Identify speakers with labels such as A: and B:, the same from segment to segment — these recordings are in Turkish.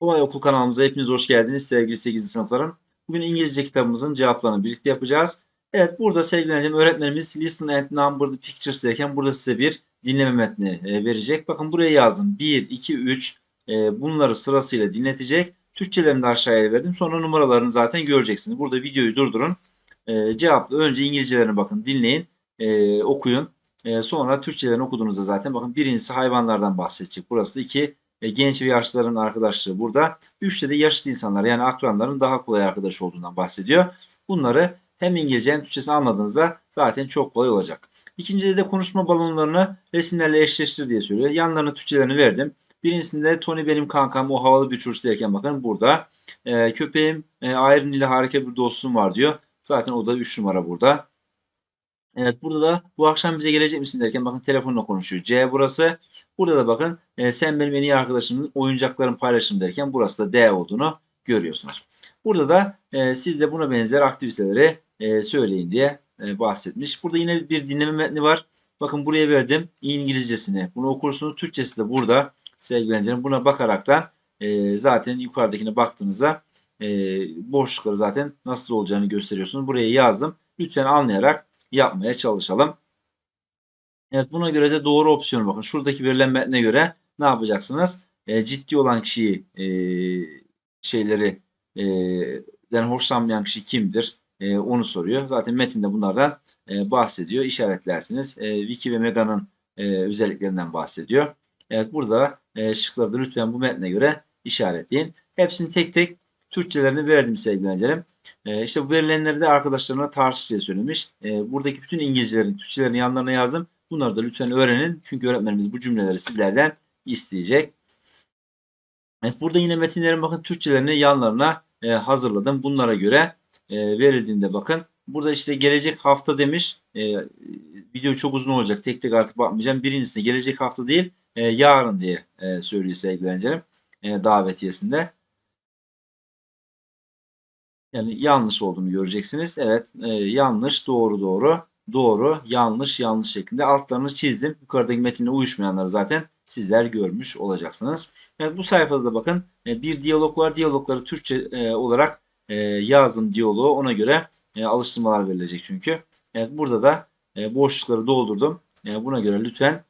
A: Kolay Okul kanalımıza hepiniz hoş geldiniz sevgili 8. sınıflarım. Bugün İngilizce kitabımızın cevaplarını birlikte yapacağız. Evet burada sevgili öğretmenimiz listen and number the pictures derken burada size bir dinleme metni e, verecek. Bakın buraya yazdım. 1, 2, 3 e, bunları sırasıyla dinletecek. Türkçelerini de aşağıya verdim. Sonra numaralarını zaten göreceksiniz. Burada videoyu durdurun. E, cevaplı önce İngilizcelerini bakın dinleyin. e, okuyun. E, sonra Türkçelerini okuduğunuzda zaten bakın birincisi hayvanlardan bahsedecek. Burası iki e, genç ve yaşlıların arkadaşlığı burada. Üçte de yaşlı insanlar yani akranların daha kolay arkadaş olduğundan bahsediyor. Bunları hem İngilizce hem Türkçesini anladığınızda zaten çok kolay olacak. İkincide de konuşma balonlarını resimlerle eşleştir diye söylüyor. Yanlarına Türkçelerini verdim. Birincisinde Tony benim kankam o havalı bir çocuk derken bakın burada. E, köpeğim e, Iron ile harika bir dostum var diyor. Zaten o da 3 numara burada. Evet burada da bu akşam bize gelecek misin derken bakın telefonla konuşuyor. C burası. Burada da bakın e, sen benim en iyi arkadaşımın oyuncakların paylaşım derken burası da D olduğunu görüyorsunuz. Burada da e, siz de buna benzer aktiviteleri e, söyleyin diye e, bahsetmiş. Burada yine bir dinleme metni var. Bakın buraya verdim İngilizcesini. Bunu okursunuz. Türkçesi de burada sevgili öğrencilerim. Buna bakaraktan e, zaten yukarıdakine baktığınızda e, boşlukları zaten nasıl olacağını gösteriyorsunuz. Buraya yazdım. Lütfen anlayarak yapmaya çalışalım. Evet buna göre de doğru opsiyonu bakın. Şuradaki verilen metne göre ne yapacaksınız? E, ciddi olan kişiyi e, şeyleri e, den hoşlanmayan kişi kimdir? E, onu soruyor. Zaten metinde bunlardan e, bahsediyor. İşaretlersiniz. E, Wiki ve Mega'nın e, özelliklerinden bahsediyor. Evet burada e, şıkları da lütfen bu metne göre işaretleyin. Hepsini tek tek Türkçelerini verdim sevgili öğrencilerim. E, işte bu verilenleri de arkadaşlarına diye söylemiş. E, buradaki bütün İngilizcelerin Türkçelerini yanlarına yazdım. Bunları da lütfen öğrenin. Çünkü öğretmenimiz bu cümleleri sizlerden isteyecek. Evet, burada yine metinlerin bakın Türkçelerini yanlarına e, hazırladım. Bunlara göre e, verildiğinde bakın. Burada işte gelecek hafta demiş. E, video çok uzun olacak. Tek tek artık bakmayacağım. Birincisi gelecek hafta değil e, yarın diye e, söylüyor sevgili öğrencilerim. E, davetiyesinde. Yani yanlış olduğunu göreceksiniz. Evet e, yanlış doğru doğru doğru yanlış yanlış şeklinde altlarını çizdim. Yukarıdaki metinle uyuşmayanları zaten sizler görmüş olacaksınız. Evet, bu sayfada da bakın e, bir diyalog var. Diyalogları Türkçe e, olarak e, yazdım diyaloğu. Ona göre e, alıştırmalar verilecek çünkü. Evet, burada da e, boşlukları doldurdum. E, buna göre lütfen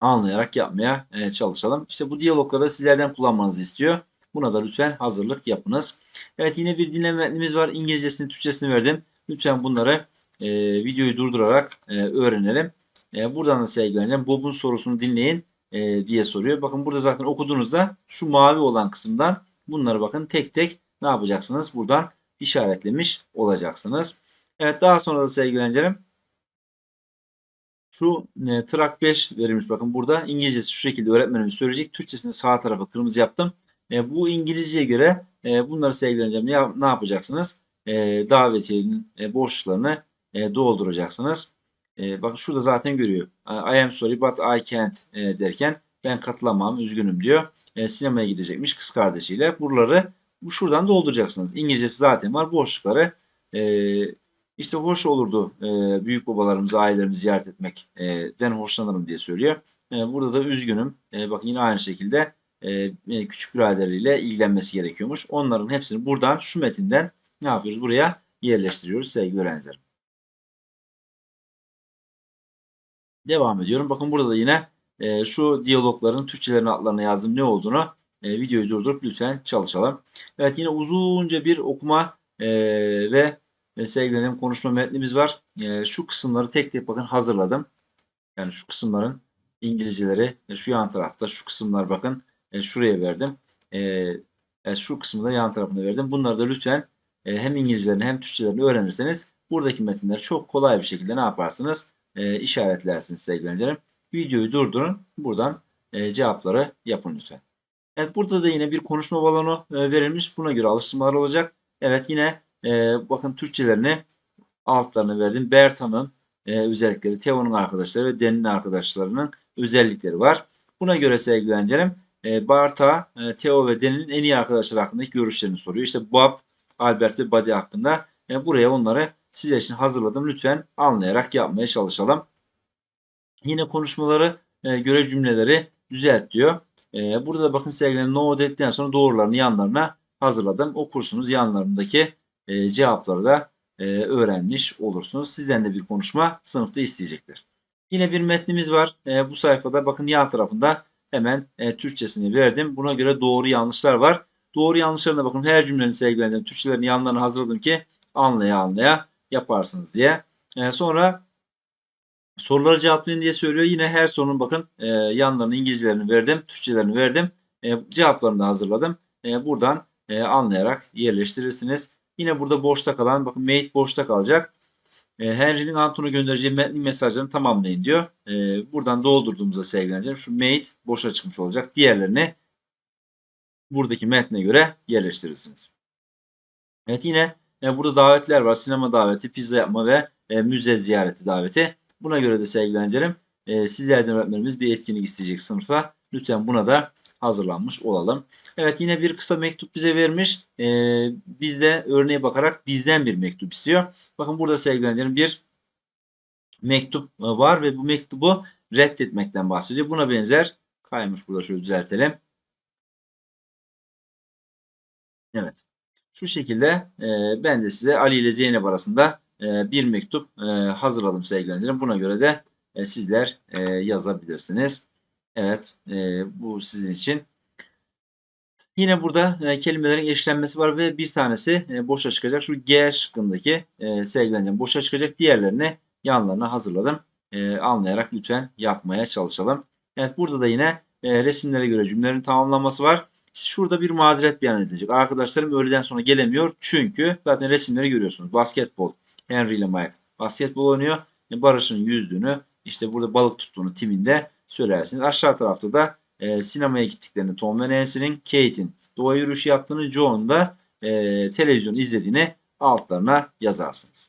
A: anlayarak yapmaya e, çalışalım. İşte bu diyalogları sizlerden kullanmanızı istiyor. Buna da lütfen hazırlık yapınız. Evet yine bir dinleme metnimiz var. İngilizcesini, Türkçesini verdim. Lütfen bunları e, videoyu durdurarak e, öğrenelim. E, buradan da sevgileneceğim. Bob'un sorusunu dinleyin e, diye soruyor. Bakın burada zaten okuduğunuzda şu mavi olan kısımdan bunları bakın tek tek ne yapacaksınız? Buradan işaretlemiş olacaksınız. Evet daha sonra da sevgileneceğim. Şu e, track 5 verilmiş bakın burada İngilizcesi şu şekilde öğretmenimiz söyleyecek. Türkçesini sağ tarafa kırmızı yaptım. E, bu İngilizceye göre e, bunları sevgileneceğim. Ne, ne yapacaksınız? E, davetiyenin e, boşluklarını e, dolduracaksınız. E, bakın şurada zaten görüyor. I am sorry but I can't e, derken ben katılamam üzgünüm diyor. E, sinemaya gidecekmiş kız kardeşiyle. Buraları bu şuradan dolduracaksınız. İngilizcesi zaten var. Boşlukları e, işte hoş olurdu e, büyük babalarımızı, ailelerimizi ziyaret etmekten hoşlanırım diye söylüyor. E, burada da üzgünüm. E, bakın yine aynı şekilde e, küçük biraderiyle ilgilenmesi gerekiyormuş. Onların hepsini buradan şu metinden ne yapıyoruz? Buraya yerleştiriyoruz sevgili öğrencilerim. Devam ediyorum. Bakın burada da yine e, şu diyalogların Türkçelerin adlarına yazdım ne olduğunu e, videoyu durdurup lütfen çalışalım. Evet yine uzunca bir okuma e, ve e, sevgilerim konuşma metnimiz var. E, şu kısımları tek tek bakın hazırladım. Yani şu kısımların İngilizceleri e, şu yan tarafta şu kısımlar bakın e, şuraya verdim. E, e, şu kısmı da yan tarafına verdim. Bunları da lütfen e, hem İngilizcelerini hem Türkçelerini öğrenirseniz buradaki metinleri çok kolay bir şekilde ne yaparsınız? E, işaretlersiniz sevgili öğrencilerim. Videoyu durdurun. Buradan e, cevapları yapın lütfen. Evet burada da yine bir konuşma balonu e, verilmiş. Buna göre alıştırmalar olacak. Evet yine e, bakın Türkçelerini altlarını verdim. Berta'nın e, özellikleri, Teo'nun arkadaşları ve Den'in arkadaşlarının özellikleri var. Buna göre sevgili öğrencilerim e, Barta, e, Theo ve Den'in en iyi arkadaşlar hakkındaki görüşlerini soruyor. İşte Bob, Albert ve Buddy hakkında e, buraya onları sizler için hazırladım. Lütfen anlayarak yapmaya çalışalım. Yine konuşmaları e, göre cümleleri düzelt diyor. Burada da bakın sevgilerim no dedikten sonra doğrularını yanlarına hazırladım. Okursunuz yanlarındaki cevapları da öğrenmiş olursunuz. Sizden de bir konuşma sınıfta isteyecekler. Yine bir metnimiz var. Bu sayfada bakın yan tarafında hemen e, Türkçesini verdim. Buna göre doğru yanlışlar var. Doğru yanlışlarına bakın her cümlenin sevgilerim Türkçelerini yanlarına hazırladım ki anlaya anlaya yaparsınız diye. E, sonra soruları cevaplayın diye söylüyor. Yine her sorunun bakın e, yanlarına İngilizcelerini verdim, Türkçelerini verdim. E, cevaplarını da hazırladım. E, buradan e, anlayarak yerleştirirsiniz. Yine burada boşta kalan bakın mate boşta kalacak. E, Henry'nin Anton'a göndereceği metnin mesajlarını tamamlayın diyor. E, buradan doldurduğumuzda sevgileneceğim. Şu mate boşa çıkmış olacak. Diğerlerini buradaki metne göre yerleştirirsiniz. Evet yine e, burada davetler var. Sinema daveti, pizza yapma ve müze ziyareti daveti. Buna göre de sevgileneceğim. E, sizlerden öğretmenimiz bir etkinlik isteyecek sınıfa. Lütfen buna da hazırlanmış olalım. Evet yine bir kısa mektup bize vermiş. E, biz de örneğe bakarak bizden bir mektup istiyor. Bakın burada sevgileneceğim bir mektup var ve bu mektubu reddetmekten bahsediyor. Buna benzer kaymış burada şöyle düzeltelim. Evet. Şu şekilde e, ben de size Ali ile Zeynep arasında e, bir mektup e, hazırladım sevgili Buna göre de e, sizler e, yazabilirsiniz. Evet e, bu sizin için. Yine burada e, kelimelerin eşlenmesi var ve bir tanesi e, boşa çıkacak. Şu G şıkkındaki e, sevgili boşa çıkacak. Diğerlerini yanlarına hazırladım. E, anlayarak lütfen yapmaya çalışalım. Evet burada da yine e, resimlere göre cümlelerin tamamlanması var. Şurada bir mazeret beyan edilecek. Arkadaşlarım öğleden sonra gelemiyor. Çünkü zaten resimleri görüyorsunuz. Basketbol. Henry ile Mike basketbol oynuyor. E, Barış'ın yüzdüğünü işte burada balık tuttuğunu timinde söylersiniz. Aşağı tarafta da e, sinemaya gittiklerini Tom ve Nancy'nin, Kate'in doğa yürüyüşü yaptığını, John'un da e, televizyon izlediğini altlarına yazarsınız.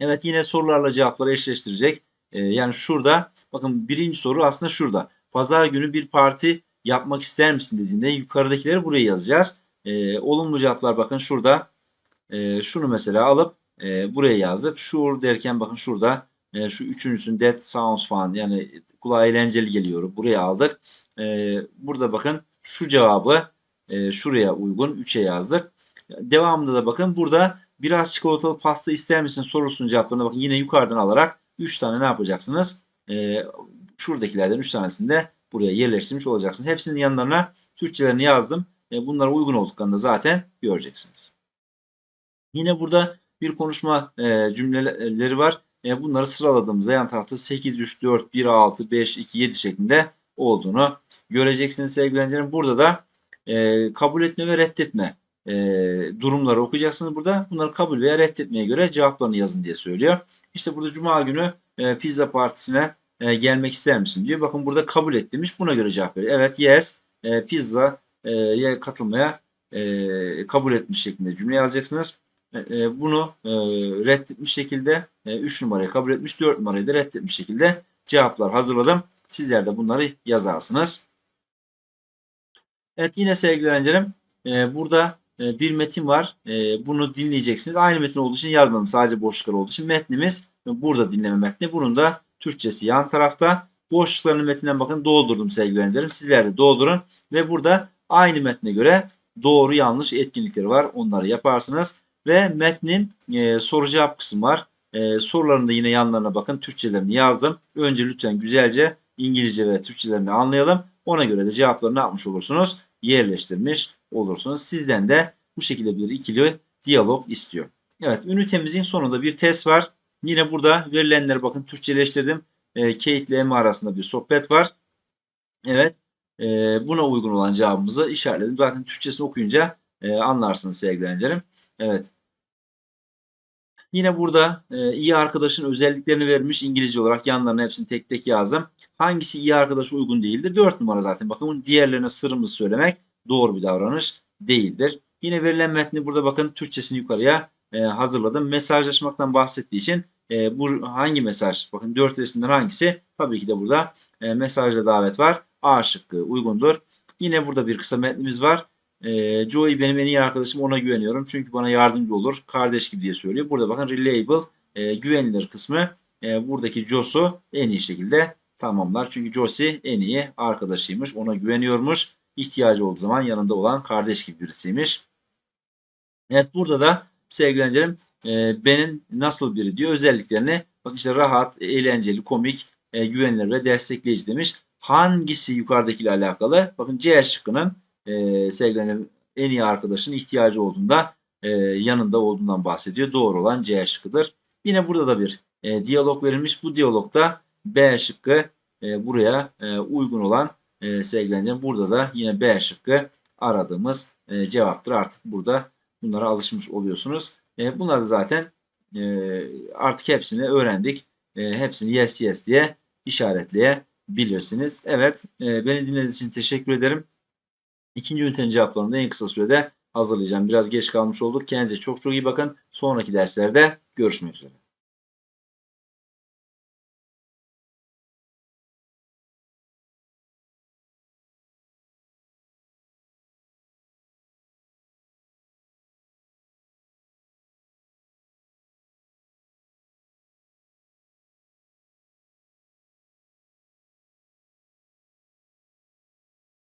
A: Evet yine sorularla cevapları eşleştirecek. E, yani şurada bakın birinci soru aslında şurada. Pazar günü bir parti yapmak ister misin dediğinde yukarıdakileri buraya yazacağız. E, olumlu cevaplar bakın şurada. E, şunu mesela alıp e, buraya yazdık. Sure derken bakın şurada e, şu üçüncüsün that sounds fun yani kulağa eğlenceli geliyor. Buraya aldık. E, burada bakın şu cevabı e, şuraya uygun 3'e yazdık. Devamında da bakın burada biraz çikolatalı pasta ister misin sorusunun cevaplarına bakın yine yukarıdan alarak 3 tane ne yapacaksınız? E, şuradakilerden 3 tanesini de buraya yerleştirmiş olacaksınız. Hepsinin yanlarına Türkçelerini yazdım. E, bunlara uygun olduklarını da zaten göreceksiniz. Yine burada bir konuşma e, cümleleri var. E, bunları sıraladığımızda yan tarafta 8, 3, 4, 1, 6, 5, 2, 7 şeklinde olduğunu göreceksiniz sevgili öğrencilerim. Burada da e, kabul etme ve reddetme e, durumları okuyacaksınız burada. Bunları kabul veya reddetmeye göre cevaplarını yazın diye söylüyor. İşte burada cuma günü e, pizza partisine e, gelmek ister misin diyor. Bakın burada kabul et demiş. Buna göre cevap veriyor. Evet yes e, pizza'ya e, katılmaya e, kabul etmiş şeklinde cümle yazacaksınız. E, e bunu e, reddetmiş şekilde 3 e, numarayı kabul etmiş 4 numarayı da reddetmiş şekilde cevaplar hazırladım. Sizler de bunları yazarsınız. Evet yine sevgili öğrencilerim e, burada e, bir metin var. Bunu dinleyeceksiniz. Aynı metin olduğu için yazmadım. Sadece boşluklar olduğu için metnimiz burada dinleme metni. Bunun da Türkçesi yan tarafta. Boşluklarını metinden bakın doldurdum sevgili öğrencilerim. Sizler de doldurun. Ve burada aynı metne göre doğru yanlış etkinlikleri var. Onları yaparsınız. Ve metnin soru cevap kısmı var. E, soruların da yine yanlarına bakın. Türkçelerini yazdım. Önce lütfen güzelce İngilizce ve Türkçelerini anlayalım. Ona göre de cevapları ne yapmış olursunuz? Yerleştirmiş olursunuz. Sizden de bu şekilde bir ikili diyalog istiyor. Evet ünitemizin sonunda bir test var. Yine burada verilenleri bakın Türkçeleştirdim. E, Kate ile Emma arasında bir sohbet var. Evet. E, buna uygun olan cevabımızı işaretledim. Zaten Türkçesini okuyunca e, anlarsınız sevgili öğrencilerim. Evet. Yine burada e, iyi arkadaşın özelliklerini vermiş İngilizce olarak yanlarına hepsini tek tek yazdım. Hangisi iyi arkadaşa uygun değildir? 4 numara zaten. Bakın diğerlerine sırrımızı söylemek doğru bir davranış değildir. Yine verilen metni burada bakın Türkçesini yukarıya e, hazırladım. Mesajlaşmaktan bahsettiği için e, bu hangi mesaj? Bakın 4 resimden hangisi? Tabii ki de burada e, mesajla davet var. A şıkkı uygundur. Yine burada bir kısa metnimiz var. E, Joey benim en iyi arkadaşım ona güveniyorum. Çünkü bana yardımcı olur. Kardeş gibi diye söylüyor. Burada bakın reliable e, güvenilir kısmı e, buradaki Jos'u en iyi şekilde tamamlar. Çünkü Josie en iyi arkadaşıymış. Ona güveniyormuş. İhtiyacı olduğu zaman yanında olan kardeş gibi birisiymiş. Evet burada da sevgili e, Ben'in nasıl biri diyor özelliklerini. Bakın işte rahat, eğlenceli, komik, e, güvenilir ve destekleyici demiş. Hangisi yukarıdakiyle alakalı? Bakın C şıkkının e, öğrencilerim en iyi arkadaşının ihtiyacı olduğunda e, yanında olduğundan bahsediyor. Doğru olan C şıkkıdır. Yine burada da bir e, diyalog verilmiş. Bu diyalogda B şıkkı e, buraya e, uygun olan e, sevgili öğrencilerim. Burada da yine B şıkkı aradığımız e, cevaptır. Artık burada bunlara alışmış oluyorsunuz. E, bunları zaten e, artık hepsini öğrendik. E, hepsini yes yes diye işaretleyebilirsiniz. Evet e, beni dinlediğiniz için teşekkür ederim. İkinci ünitenin cevaplarını da en kısa sürede hazırlayacağım. Biraz geç kalmış olduk. Kendinize çok çok iyi bakın. Sonraki derslerde görüşmek üzere.